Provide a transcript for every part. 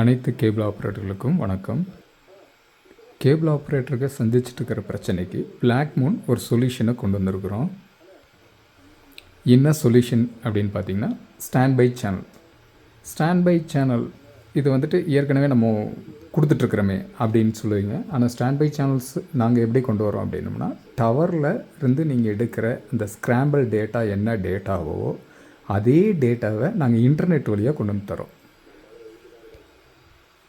அனைத்து கேபிள் ஆப்ரேட்டர்களுக்கும் வணக்கம். கேபிள் ஆப்ரேட்டருக்கு சந்திச்சுட்டு இருக்கிற பிரச்சனைக்கு பிளாக் மூன் ஒரு சொல்யூஷனை கொண்டு வந்திருக்கிறோம். என்ன சொல்யூஷன் அப்படின்னு பார்த்தீங்கன்னா stand by channel stand by channel இது வந்துட்டு ஏற்கனவே நம்ம கொடுத்துட்ருக்குறோமே அப்படின்னு சொல்லுவீங்க. ஆனால் ஸ்டாண்ட் பை சேனல்ஸ் நாங்கள் எப்படி கொண்டு வரோம் அப்படின்னோம்னா டவரில் இருந்து நீங்கள் எடுக்கிற இந்த ஸ்க்ராம்பிள் டேட்டா என்ன டேட்டாவோ அதே டேட்டாவை நாங்கள் இன்டர்நெட் வழியாக கொண்டு வந்து தரோம்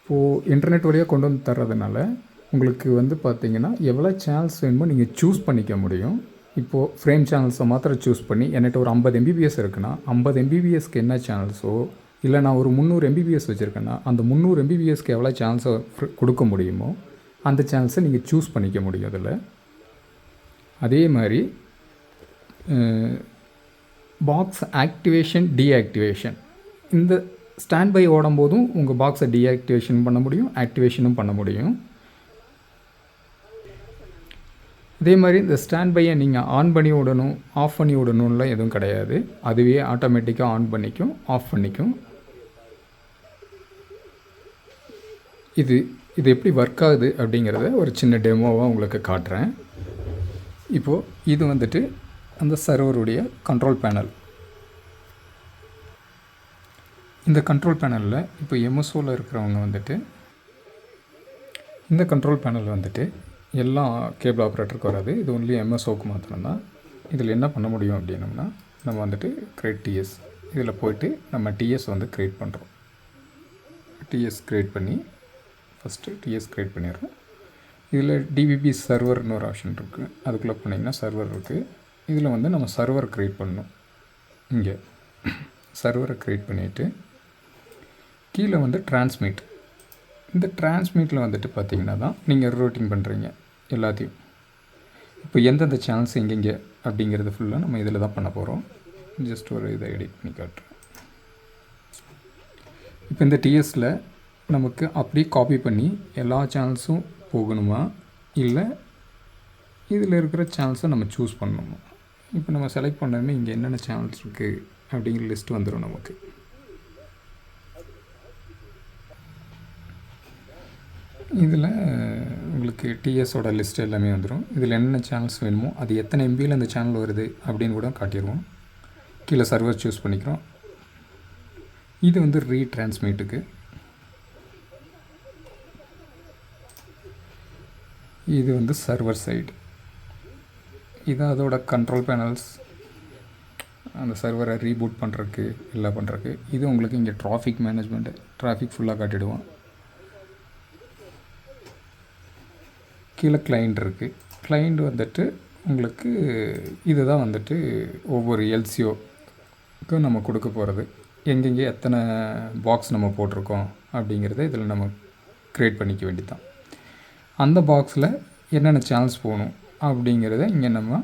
இப்போது இன்டர்நெட் வழியாக கொண்டு வந்து தர்றதுனால உங்களுக்கு வந்து பார்த்தீங்கன்னா எவ்வளோ சேனல்ஸ் வேணுமோ நீங்கள் சூஸ் பண்ணிக்க முடியும். இப்போது ஃப்ரேம் சேனல்ஸை மாத்திரம் சூஸ் பண்ணி என்கிட்ட ஒரு ஐம்பது எம்பிபிஎஸ் இருக்குன்னா ஐம்பது எம்பிபிஎஸ்க்கு என்ன சேனல்ஸோ இல்லை நான் ஒரு முந்நூறு எம்பிபிஎஸ் வச்சுருக்கேன்னா அந்த முந்நூறு எம்பிபிஎஸ்க்கு எவ்வளோ சேனல்ஸை கொடுக்க முடியுமோ அந்த சேனல்ஸை நீங்கள் சூஸ் பண்ணிக்க முடியும் அதில். அதே மாதிரி பாக்ஸ் ஆக்டிவேஷன் டீஆக்டிவேஷன் இந்த ஸ்டாண்ட் பை ஓடும் போதும் உங்கள் பாக்ஸை டீஆக்டிவேஷன் பண்ண முடியும் ஆக்டிவேஷனும் பண்ண முடியும். அதே மாதிரி இந்த ஸ்டாண்ட் பையை நீங்கள் ஆன் பண்ணி விடணும் ஆஃப் பண்ணி விடணும்லாம் எதுவும் கிடையாது. அதுவே ஆட்டோமேட்டிக்காக ஆன் பண்ணிக்கும் ஆஃப் பண்ணிக்கும். இது இது எப்படி ஒர்க் ஆகுது அப்படிங்கிறத ஒரு சின்ன டெமோவாக உங்களுக்கு காட்டுறேன். இப்போது இது வந்துட்டு அந்த சர்வருடைய கண்ட்ரோல் பேனல் இந்த கண்ட்ரோல் பேனலில் இப்போ எம்எஸ்ஓவில் இருக்கிறவங்க வந்துட்டு இந்த கண்ட்ரோல் பேனல் வந்துட்டு எல்லா கேபிள் ஆப்ரேட்டருக்கு வராது. இது ஒன்லி எம்எஸ்ஓக்கு மாத்திரம்தான். இதில் என்ன பண்ண முடியும் அப்படின்னம்னா நம்ம வந்துட்டு கிரேட் டிஎஸ் இதில் போயிட்டு நம்ம டிஎஸ் வந்து க்ரியேட் பண்ணுறோம் டிஎஸ் க்ரியேட் பண்ணி ஃபஸ்ட்டு டிஎஸ் க்ரியேட் பண்ணிடுறோம். இதில் டிபிபி சர்வர்னு ஒரு ஆப்ஷன் இருக்குது அதுக்குள்ளே போனீங்கன்னா சர்வர் இருக்குது இதில் வந்து நம்ம சர்வர் க்ரியேட் பண்ணணும். இங்கே சர்வரை க்ரியேட் பண்ணிவிட்டு கீழே வந்து டிரான்ஸ்மிட் இந்த டிரான்ஸ்மிட்டில் வந்துட்டு பார்த்தீங்கன்னா தான் நீங்கள் ரூட்டிங் பண்ணுறீங்க எல்லாத்தையும். இப்போ எந்தெந்த சேனல்ஸ் எங்கெங்கே அப்படிங்கிறது ஃபுல்லாக நம்ம இதில் தான் பண்ண போகிறோம் ஜஸ்ட் ஒரு இதை எடிட் பண்ணி காட்டுறேன். இப்போ இந்த டிஎஸில் நமக்கு அப்படியே காப்பி பண்ணி எல்லா சேனல்ஸும் போகணுமா? இல்லை இதில் இருக்கிற சேனல்ஸை நம்ம சூஸ் பண்ணணுமா? இப்போ நம்ம செலக்ட் பண்ணதுமே இங்கே என்னென்ன சேனல்ஸ் இருக்குது அப்படிங்கிற லிஸ்ட் வந்துடும் நமக்கு. இதில் உங்களுக்கு டிஎஸோட லிஸ்ட் எல்லாமே வந்துடும் இதில் என்னென்ன சேனல்ஸ் வேணுமோ அது எத்தனை எம்பியில் அந்த சேனல் வருது அப்படின்னு கூட காட்டிடுவோம். கீழே சர்வர் சூஸ் பண்ணிக்கிறோம். இது வந்து ரீட்ரான்ஸ்மிட்டுக்கு இது வந்து சர்வர் சைடு இது அதோட கண்ட்ரோல் பேனல்ஸ் அந்த சர்வரை ரீபூட் பண்ணுறக்கு எல்லாம் பண்ணுறதுக்கு இது உங்களுக்கு இங்கே டிராஃபிக் மேனேஜ்மெண்ட்டு டிராஃபிக் ஃபுல்லாக காட்டிடுவோம். கீழே கிளைண்ட் இருக்குது கிளைண்ட் வந்துட்டு உங்களுக்கு இதுதான் வந்துட்டு ஒவ்வொரு எல்சிஓக்கும் நம்ம கொடுக்க போகிறது எங்கெங்கே எத்தனை பாக்ஸ் நம்ம போட்டிருக்கோம் அப்படிங்கிறத இதில் நம்ம க்ரியேட் பண்ணிக்க வேண்டியதான் அந்த பாக்ஸில் என்னென்ன சேனல்ஸ் போகணும் அப்படிங்கிறத இங்கே நம்ம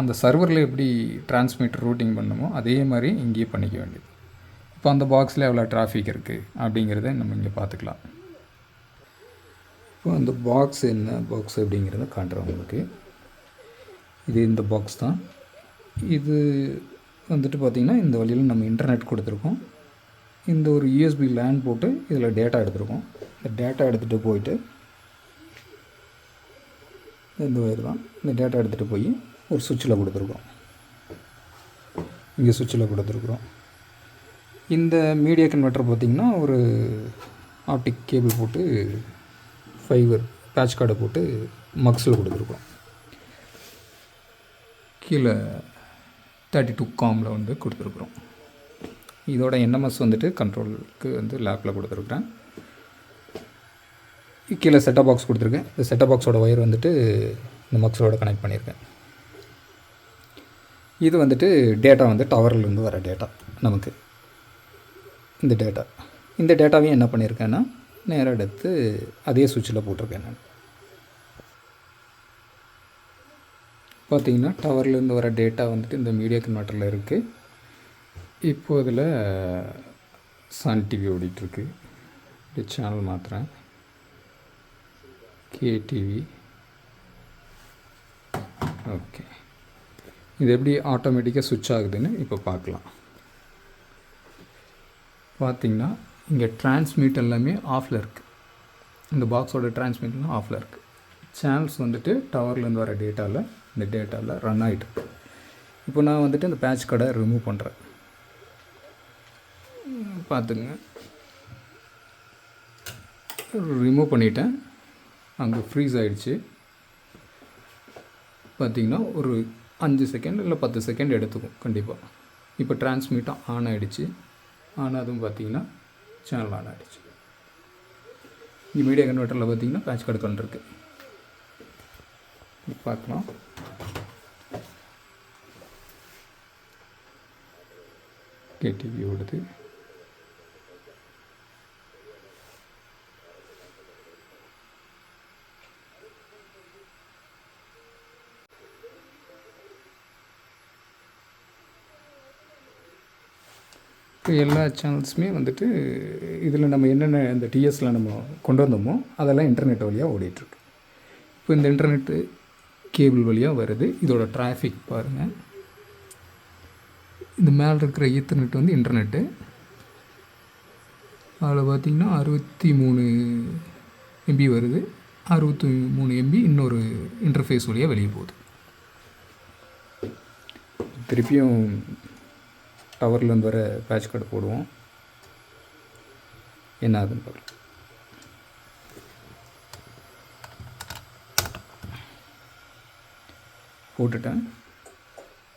அந்த சர்வரில் எப்படி டிரான்ஸ்மிட் ரூட்டிங் பண்ணுமோ அதே மாதிரி இங்கேயே பண்ணிக்க வேண்டியது. இப்போ அந்த பாக்ஸில் எவ்வளோ டிராஃபிக் இருக்குது அப்படிங்கிறத நம்ம இங்கே பார்த்துக்கலாம். இப்போ அந்த பாக்ஸ் என்ன? பாக்ஸ் அப்படிங்கிறத காட்டுறேன் உங்களுக்கு. இது இந்த பாக்ஸ் தான். இது வந்துட்டு பார்த்திங்கன்னா இந்த வழியில் நம்ம இன்டர்நெட் கொடுத்துருக்கோம். இந்த ஒரு யூஎஸ்பி லேண்ட் போட்டு இதில் டேட்டா எடுத்துருக்கோம். இந்த டேட்டா எடுத்துகிட்டு போயிட்டு இந்த வயர் தான். இந்த டேட்டா எடுத்துகிட்டு போய் ஒரு சுவிட்சில் கொடுத்துருக்கோம். இங்கே சுவிட்சில் கொடுத்துருக்குறோம் இந்த மீடியா கன்வெர்ட்டர் பார்த்திங்கன்னா ஒரு ஆப்டிக் கேபிள் போட்டு ஃபைவர் பேட்ச் கார்டை போட்டு மக்ஸில் கொடுத்துருக்கோம். கீழே தேர்ட்டி டூ காமில் வந்து கொடுத்துருக்குறோம். இதோட என்எம்எஸ் வந்துட்டு கண்ட்ரோலுக்கு வந்து லேப்பில் கொடுத்துருக்குறேன். கீழே செட்டப் பாக்ஸ் கொடுத்துருக்கேன். இந்த செட்டப் பாக்ஸோட ஒயர் வந்துட்டு இந்த மக்ஸோட கனெக்ட் பண்ணியிருக்கேன். இது வந்துட்டு டேட்டா வந்து டவர்லேருந்து வர டேட்டா நமக்கு. இந்த டேட்டா இந்த டேட்டாவையும் என்ன பண்ணியிருக்கேன்னா நேராக எடுத்து அதே சுவிட்சில் போட்டிருக்கேன் நான். பார்த்தீங்கன்னா டவர்லேருந்து வர டேட்டா வந்துட்டு இந்த மீடியா கன்வெர்ட்டரில் இருக்குது இப்போ இதில் சன் டிவி ஓடிட்டுருக்கு. இப்படி சேனல் மாற்றுறேன் கேடிவி ஓகே. இது எப்படி ஆட்டோமேட்டிக்காக சுவிட்ச் ஆகுதுன்னு இப்போ பார்க்கலாம். பார்த்திங்கன்னா இங்கே டிரான்ஸ்மிட் எல்லாமே ஆஃபில் இருக்குது இந்த பாக்ஸோட டிரான்ஸ்மிட்லாம் ஆஃபில் இருக்குது சேனல்ஸ் வந்துட்டு டவர்லேருந்து வர டேட்டாவில் இந்த டேட்டாவில் ரன் ஆகிட்டு இப்போ நான் வந்துட்டு இந்த பேட்ச் கடை ரிமூவ் பண்ணுறேன் பார்த்துங்க. ரிமூவ் பண்ணிட்டேன். அங்கே ஃப்ரீஸ் ஆகிடுச்சு பார்த்தீங்கன்னா ஒரு அஞ்சு செகண்ட் இல்லை பத்து செகண்ட் எடுத்துக்கும் கண்டிப்பாக இப்போ டிரான்ஸ்மிட்டும் ஆன் ஆகிடுச்சு ஆனதும் பார்த்தீங்கன்னா சேனல் ஆன் ஆகிடுச்சு இங்கே மீடியா கன்வெர்ட்டரில் பார்த்தீங்கன்னா பேட்ச் கார்டு இருக்குது பார்க்கலாம். கேடிவி ஓடுது. இப்போ எல்லா சேனல்ஸுமே வந்துட்டு இதில் நம்ம என்னென்ன இந்த டிஎஸில் நம்ம கொண்டு வந்தோமோ அதெல்லாம் இன்டர்நெட் வழியாக ஓடிட்டுருக்கு. இப்போ இந்த இன்டர்நெட்டு கேபிள் வழியாக வருது. இதோட டிராஃபிக் பாருங்கள் இந்த மேலே இருக்கிற ஈத்தர்நெட் வந்து இன்டர்நெட்டு அதில் பார்த்திங்கன்னா அறுபத்தி மூணு எம்பி வருது. அறுபத்தி மூணு எம்பி இன்னொரு இன்டர்ஃபேஸ் வழியாக வெளியே போகுது. திருப்பியும் டவர்லேருந்து வர பேட்ச் கார்டு போடுவோம். என்ன ஆகுதுன்னு பார்க்கலாம் போட்டுட்டேன்.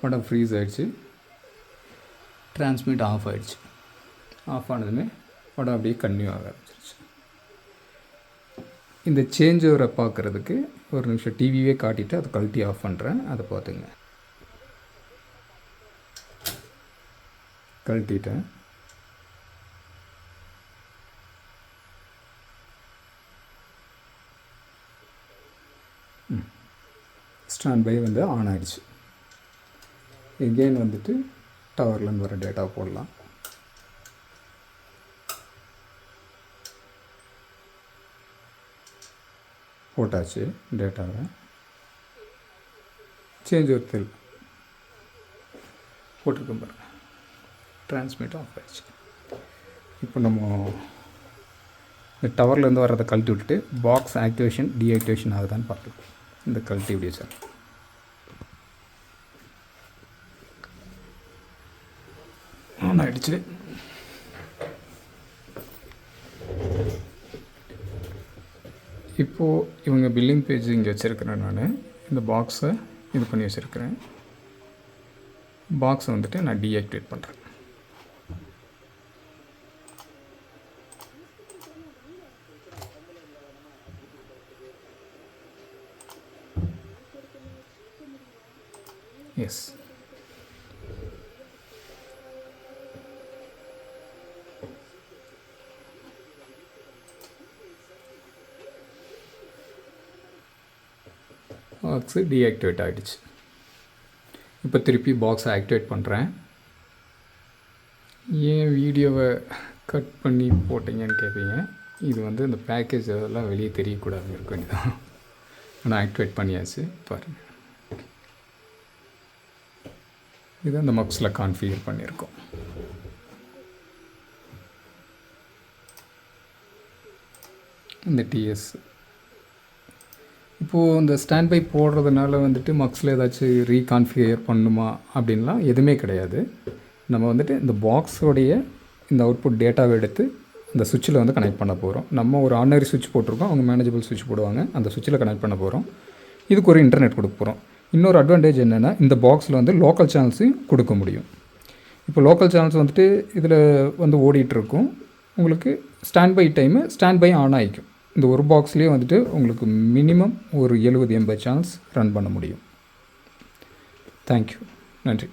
படம் ஃப்ரீஸ் ஆகிடுச்சு டிரான்ஸ்மிட் ஆஃப் ஆகிடுச்சு ஆஃப் ஆனதுமே படம் அப்படியே கன்டினியூ ஆக ஆரம்பிச்சிருச்சு. இந்த சேஞ்ச் ஓவரை பார்க்குறதுக்கு ஒரு நிமிஷம் டிவியே காட்டிட்டு அதை கழட்டி ஆஃப் பண்ணுறேன் அதை பார்த்துங்க. கழட்டிட்டேன். ஸ்டாண்ட் பை வந்து ஆன் ஆகிடுச்சு எகெயின் வந்துட்டு டவர்லேருந்து வர டேட்டா போடலாம். போட்டாச்சு டேட்டாவை சேஞ்ச் ஒருத்தல் போட்டிருக்கோம் பாருங்கள் டிரான்ஸ்மிட் ஆஃப் ஆயிடுச்சு இப்போ நம்ம இந்த டவர்லேருந்து வர்றதை கழட்டி விட்டுட்டு பாக்ஸ் ஆக்டிவேஷன் டீஆக்டிவேஷன் ஆகுதான்னு பார்க்கலாம். இந்த கழட்டி இப்படியே சார் ஆன் ஆகிடுச்சு இப்போது இவங்க பில்லிங் பேஜ் இங்கே வச்சுருக்கிறேன் நான். இந்த பாக்ஸை இது பண்ணி வச்சுருக்கிறேன். பாக்ஸை வந்துட்டு நான் டீஆக்டிவேட் பண்ணுறேன் எஸ் பாக்ஸு டீஆக்டிவேட் ஆகிடுச்சு இப்போ திருப்பி பாக்ஸை ஆக்டிவேட் பண்ணுறேன் ஏன் வீடியோவை கட் பண்ணி போட்டிங்கன்னு கேட்பீங்க இது வந்து இந்த பேக்கேஜ் அதெல்லாம் வெளியே தெரியக்கூடாது இருக்க வேண்டியதான் ஆனால் ஆக்டிவேட் பண்ணியாச்சு. பாருங்கள் இது அந்த மக்ஸில் கான்ஃபிகர் பண்ணியிருக்கோம். இந்த டிஎஸ் இப்போது இந்த ஸ்டாண்ட் பை போடுறதுனால வந்துட்டு மக்ஸில் ஏதாச்சும் ரீகான்ஃபிகர் பண்ணுமா அப்படின்லாம் எதுவுமே கிடையாது. நம்ம வந்துட்டு இந்த பாக்ஸோடைய இந்த அவுட்புட் டேட்டாவை எடுத்து இந்த சுவிட்சில் வந்து கனெக்ட் பண்ண போகிறோம் நம்ம ஒரு ஆர்டினரி சுவிட்ச் போட்டிருக்கோம். அவங்க மேனேஜபிள் சுவிட்ச் போடுவாங்க. அந்த சுவிட்சில் கனெக்ட் பண்ண போகிறோம் இதுக்கு ஒரு இன்டர்நெட் கொடுக்க போகிறோம் இன்னொரு அட்வான்டேஜ் என்னென்னா இந்த பாக்ஸில் வந்து லோக்கல் சேனல்ஸையும் கொடுக்க முடியும். இப்போ லோக்கல் சேனல்ஸ் வந்துட்டு இதில் வந்து ஓடிட்டுருக்கும். உங்களுக்கு stand by time stand by on ஆகிக்கும் இந்த ஒரு பாக்ஸ்லேயே வந்துட்டு உங்களுக்கு மினிமம் ஒரு எழுபது எண்பது சேனல்ஸ் ரன் பண்ண முடியும். தேங்க்யூ நன்றி.